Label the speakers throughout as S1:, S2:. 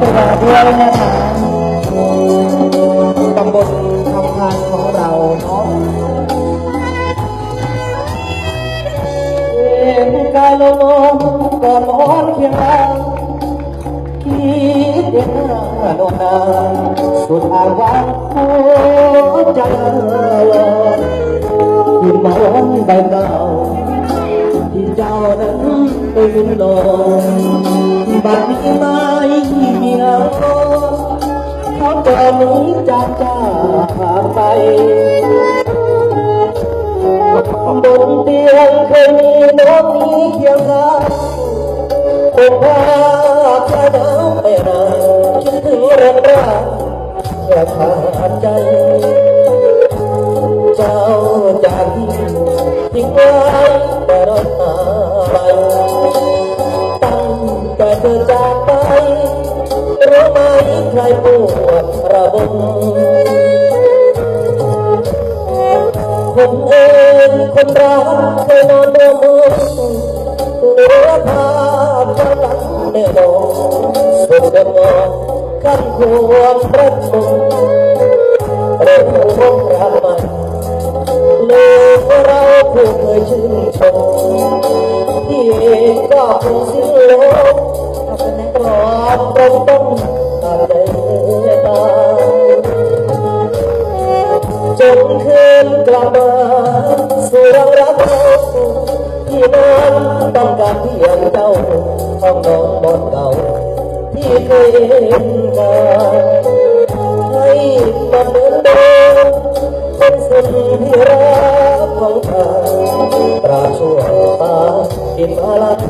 S1: กราด้วยนะคะตำบลคำพานของเราเนาะเอ็นกาลมก่อนมอนเพียงลาคิดเด็นนาโนนาสุดอาวังหัวใจที่มองใบเก่าที่เจ้านั้นไปวินลงบัดนี้ไม่ มีเงาเขาจะหนีจากจ้าไปบนเตียงเคยมีน้องนี้เคียงข้างคงพาพระดาวไปนานคิดถึงเรื่องราวแค่ขาดใจ เจ้าจากทิ้งไว้ ระบมผมเองคนรักเคยนอนรวมเหลือภาพความหลังเดินสุดเดิมมองขั้นควรรักมุมเรื่องพบรักใหม่ลูกเราผู้เคยชื่นชมที่เองก็คงสิ้นลมกรอบตรงต้องตัด จนคืนกลับมาสู่รังรักเราที่นั้นต้องการเพียงเจ้าห้องนอนบนเก่าที่เคยเห็นมาให้มันเหมือนเดิมเป็นสิ่งที่รักของเธอตราชั่วฟ้าดินอาลัน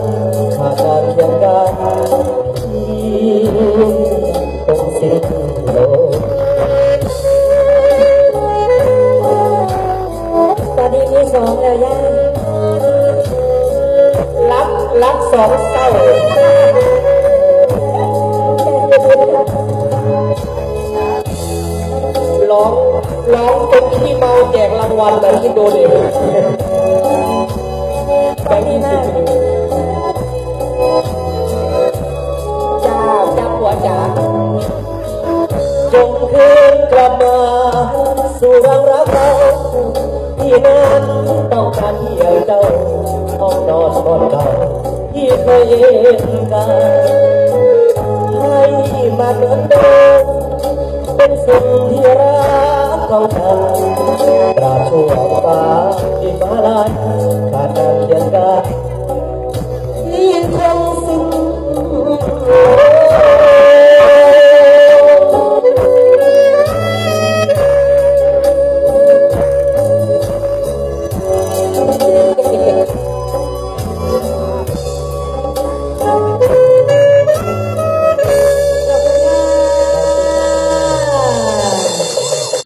S1: ขาดการเคียงกัน รักสองเศร้าร้องร้องจนขี้เมาแจกรางวัลเลยที่โดนเองไปยี่สิบ
S2: จ้าจ้าหัวจ๋า
S1: จงคืนกลับมาสู่รังรักเรา ให้มาเหมือนเดินเป็นสิ่งที่รักของเธอตราชั่วฟ้าที่มาลายขาดเพียงกัน